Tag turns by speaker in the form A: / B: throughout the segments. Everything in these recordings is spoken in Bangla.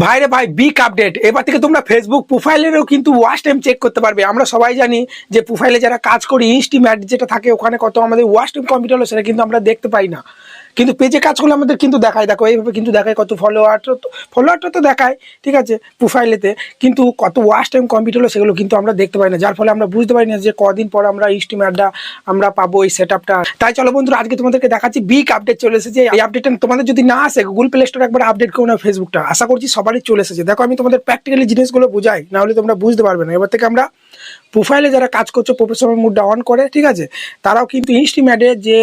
A: ভাইরে ভাই বিগ আপডেট এবার থেকে তোমরা ফেসবুক প্রোফাইলেরও কিন্তু ওয়াচ টাইম চেক করতে পারবে। আমরা সবাই জানি যে প্রোফাইলে যারা কাজ করি ইনস্টিম্যাট যেটা থাকে, ওখানে কত আমাদের ওয়াচ টাইম কম্পিউটার হলো, সেটা কিন্তু আমরা দেখতে পাই না। কিন্তু পেজে কাজ করলে আমাদের কিন্তু দেখায়। দেখো, এইভাবে কিন্তু দেখায় কত ফলোয়ার ফলোয়ারটা তো দেখায়, ঠিক আছে প্রোফাইলেতে কিন্তু কত ওয়াচ টাইম কম্পিউটার হলো সেগুলো কিন্তু আমরা দেখতে পাই না। যার ফলে আমরা বুঝতে পারি না যে কদিন পর আমরা ইনস্টিম্যাটটা আমরা পাবো, এই সেট তাই চলো বন্ধুরা, আজকে তোমাদেরকে দেখাচ্ছি বিগ আপডেট চলে এসেছে। এই আপডেটটা তোমাদের যদি না আসে গুগল প্লে স্টোরে একবার আপডেট করো না ফেসবুকটা আশা করছি সবারই চলে এসেছে। দেখো, আমি তোমাদের প্র্যাকটিক্যালি জিনিসগুলো বুঝাই না হলে তোমরা বুঝতে পারবে না। এবার থেকে আমরা প্রোফাইলে যারা কাজ করছে প্রফেশনাল মুডটা অন করে, ঠিক আছে? তারাও কিন্তু ইনস্টিম্যাটে যে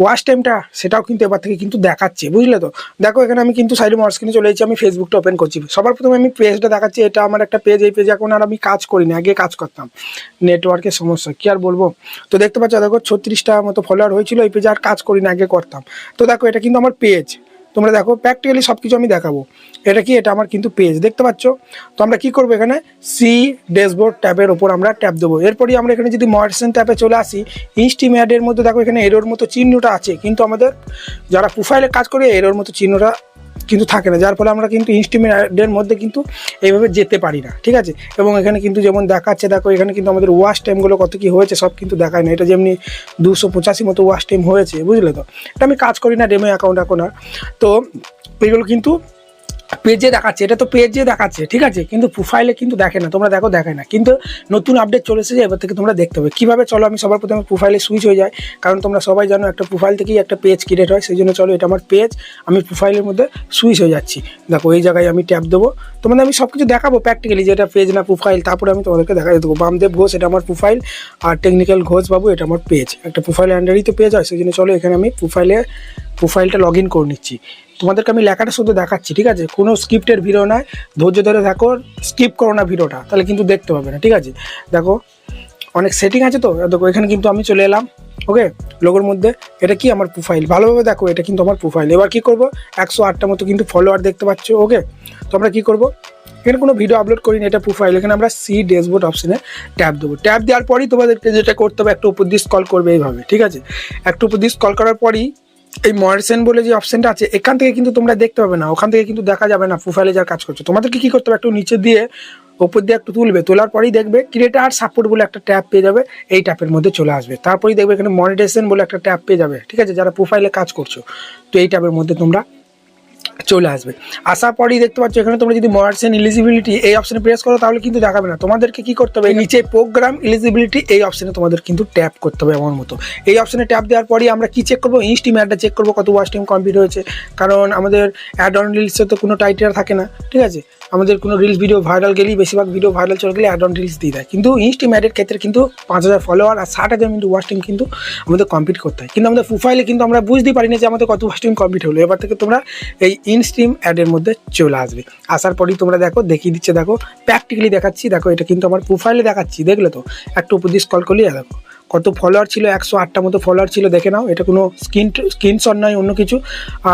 A: ওয়াচ টাইমটা সেটাও কিন্তু এবার থেকে কিন্তু দেখাচ্ছে, বুঝলে তো? দেখো, এখানে আমি কিন্তু সাইডে মার স্ক্রিনে চলে এসেছি, আমি ফেসবুকটা ওপেন করছি। সবার প্রথমে আমি পেজটা দেখাচ্ছি, এটা আমার একটা পেজ এই পেজে এখন আর আমি কাজ করি না আগে কাজ করতাম। নেটওয়ার্কের সমস্যা, কি আর বলব? তো দেখতে পাচ্ছ, দেখো, ছত্রিশটা মতো ফলোয়ার হয়েছিল, এই পেজে আর কাজ করি না আগে করতাম। তো দেখো, এটা কিন্তু আমার পেজ তোমরা দেখো প্র্যাকটিক্যালি সব কিছু আমি দেখাবো। এটা কি? এটা আমার কিন্তু পেজ দেখতে পাচ্ছ? তো আমরা কি করব এখানে? সি ড্যাশবোর্ড ট্যাবের ওপর আমরা ট্যাপ দেবো। এরপরই আমরা এখানে যদি মডার্সেন ট্যাপে চলে আসি ইনস্টিমেয়াডের মধ্যে দেখো এখানে এরোর মতো চিহ্নটা আছে। কিন্তু আমাদের যারা প্রোফাইলে কাজ করে এরোর মতো চিহ্নটা কিন্তু থাকে না। যার ফলে আমরা কিন্তু ইনস্ট্রুমেন্টের মধ্যে কিন্তু এইভাবে যেতে পারি না, ঠিক আছে? এবং এখানে কিন্তু যেমন দেখাচ্ছে, দেখো এখানে কিন্তু আমাদের ওয়াশ টাইমগুলো কত কি হয়েছে, সব কিন্তু দেখায় না। এটা যেমনি দুশো পঁচাশি মতো ওয়াশ টাইম হয়েছে, বুঝলে তো? এটা আমি কাজ করি না ডেমো অ্যাকাউন্ট এখন আর। তো এগুলো কিন্তু পেজে দেখাচ্ছে, এটা তো পেজে দেখাচ্ছে, ঠিক আছে? কিন্তু প্রোফাইলে কিন্তু দেখে না, তোমরা দেখো, দেখে না। কিন্তু নতুন আপডেট চলে এসেছে, এবার থেকে তোমরা দেখতে হবে। কীভাবে চলো আমি সবার প্রথমে প্রোফাইলে সুইচ হয়ে যায় কারণ তোমরা সবাই জানো একটা প্রোফাইল থেকেই একটা পেজ ক্রিয়েট হয়, সেই জন্য চলো এটা আমার পেজ আমি প্রোফাইলের মধ্যে সুইচ হয়ে যাচ্ছি। দেখো, এই জায়গায় আমি ট্যাপ দেবো। তোমাদের আমি সব কিছু দেখাবো প্র্যাকটিক্যালি যে এটা পেজ না প্রোফাইল তারপরে আমি তোমাদেরকে দেখা দেবো। বামদেব ঘোষ, এটা আমার প্রোফাইল আর টেকনিক্যাল ঘোষ বাবু, এটা আমার পেজ একটা প্রোফাইল আন্ডারই তো পেজ হয়, সেই জন্য চলো এখানে আমি প্রোফাইলে প্রোফাইলটা লগ ইন করে নিচ্ছি। তোমাদেরকে আমি লেখাটা শুধু দেখাচ্ছি, ঠিক আছে? কোনো স্ক্রিপ্টের ভিডিও নয়। ধৈর্য ধরে দেখো, স্কিপ করো না ভিডিওটা, তাহলে কিন্তু দেখতে পাবে না, ঠিক আছে? দেখো, অনেক সেটিং আছে তো, দেখো, এখানে কিন্তু আমি চলে এলাম ওকে লোগোর মধ্যে, এটা কি আমার প্রোফাইল ভালোভাবে দেখো, এটা কিন্তু আমার প্রোফাইল এবার কি করব? একশো আটটা মতো কিন্তু ফলোয়ার দেখতে পাচ্ছ ওকে তো আমরা কী করব? এখানে কোনো ভিডিও আপলোড করিনি, এটা প্রোফাইল এখানে আমরা সি ড্যাশবোর্ড অপশানে ট্যাপ দেবো। ট্যাপ দেওয়ার পরই তোমাদেরকে যেটা করতে হবে, একটু উপর দিয়ে স্কল করবে এইভাবে, ঠিক আছে? একটু উপর দিয়ে স্কল করার পরই এই মডারেশন বলে যে অপশনটা আছে, এখান থেকে কিন্তু তোমরা দেখতে পাবে না, ওখান থেকে কিন্তু দেখা যাবে না প্রোফাইলে যার কাজ করছ। তোমাদেরকে কি করতে হবে? একটু নিচে দিয়ে, ওপর দিয়ে একটু তুলবে, তোলার পরেই দেখবে ক্রিয়েটার সাপোর্ট বলে একটা ট্যাপ পেয়ে যাবে, এই ট্যাপের মধ্যে চলে আসবে। তারপরেই দেখবে এখানে মনিটেশন বলে একটা ট্যাপ পেয়ে যাবে, ঠিক আছে? যারা প্রোফাইলে কাজ করছ, তো এই ট্যাপের মধ্যে তোমরা চলে আসবে। আসার পরেই দেখতে পাচ্ছ, এখানে তোমরা যদি মহার্সেন ইলিজিবিলিটি এই অপশানে প্রেস করো, তাহলে কিন্তু দেখাবে না। তোমাদেরকে কি করতে হবে? নিচে প্রোগ্রাম ইলিজিবিলিটি এই অপশানে তোমাদের কিন্তু ট্যাপ করতে হবে আমার মতো। এই অপশানে ট্যাপ দেওয়ার পরেই আমরা কি চেক করব? ইনস্টিম অ্যাডটা চেক করব, কত ওয়াশ টাইম কমপ্লিট হয়েছে। কারণ আমাদের অ্যাড অন রিলসে তো কোনো টাইটেল থাকে না। ঠিক আছে? আমাদের কোনো রিলস ভিডিও ভাইরাল গেলেই বেশিরভাগ ভিডিও ভাইরাল চলে গেলে অ্যাড অন রিলস দিয়ে দেয়। কিন্তু ইনস্টিম অ্যাডের ক্ষেত্রে কিন্তু পাঁচ হাজার ফলোয়ার আর ষাট হাজার মিনিট ওয়াচ টাইম কিন্তু আমাদের কমপ্লিট করতে হয়। কিন্তু আমাদের প্রোফাইলে কিন্তু আমরা বুঝতেই পারি না যে আমাদের কত ওয়াচ কমপ্লিট হলো। এবার থেকে তোমরা এই ইনস্ট্রিম অ্যাডের মধ্যে চলে আসবে। আসার পরেই তোমরা দেখো, দেখিয়ে দিচ্ছে, দেখো প্র্যাকটিক্যালি দেখাচ্ছি। দেখো, এটা কিন্তু আমার প্রোফাইলে দেখাচ্ছি। দেখলে তো, একটু উপর স্কল করলেই দেখো কত ফলোয়ার ছিল? একশো আটটা মতো ফলোয়ার ছিল, দেখে নাও। এটা কোনো স্ক্রিন স্ক্রিনশট নয়, অন্য কিছু।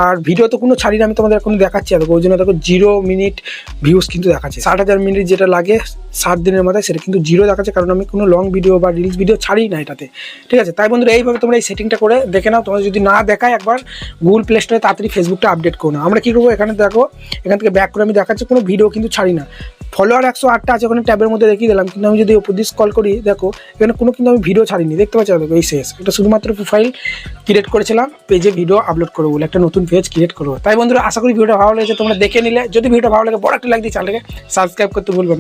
A: আর ভিডিও তো কোনো ছাড়ি না আমি তোমাদের এখন দেখাচ্ছি। আর ওই জন্য দেখো জিরো মিনিট ভিউজ কিন্তু দেখাচ্ছি। ষাট হাজার মিনিট যেটা লাগে সাত দিনের মাথায় সেটা কিন্তু জিরো দেখাচ্ছে, কারণ আমি কোনো লং ভিডিও বা রিলস ভিডিও ছাড়ি না এটাতে। ঠিক আছে? তাই বন্ধুরা, এইভাবে তোমরা এই সেটিংটা করে দেখে নাও। তোমরা যদি না দেখায় একবার গুগল প্লে স্টোরে তাড়াতাড়ি ফেসবুকটা আপডেট করো না আমরা কী করব? এখানে দেখো, এখান থেকে ব্যাক করে আমি দেখাচ্ছি, কোনো ভিডিও কিন্তু ছাড়ি না। ফলোয়ার একশো আটটা আছে, ওখানে ট্যাবের মধ্যে দেখিয়ে দিলাম। কিন্তু আমি যদি ওপর দিয়ে কল করি, দেখো, এখানে কোনো কিন্তু আমি ভিডিও ছাড়িনি। দেখতে পাচ্ছি? দেখো, এই শেষ। এটা শুধুমাত্র প্রোফাইল ক্রিয়েট করেছিলাম পেজে ভিডিও আপলোড করব বলে। একটা নতুন পেজ ক্রিয়েট করব। তাই বন্ধুরা, আশা করি ভিডিওটা ভালো লেগেছে। তোমরা দেখে নিলে। যদি ভিডিও ভালো লাগে, বড় একটা লাইক দিয়ে চ্যানেলটাকে সাবস্ক্রাইব করতে ভুলবে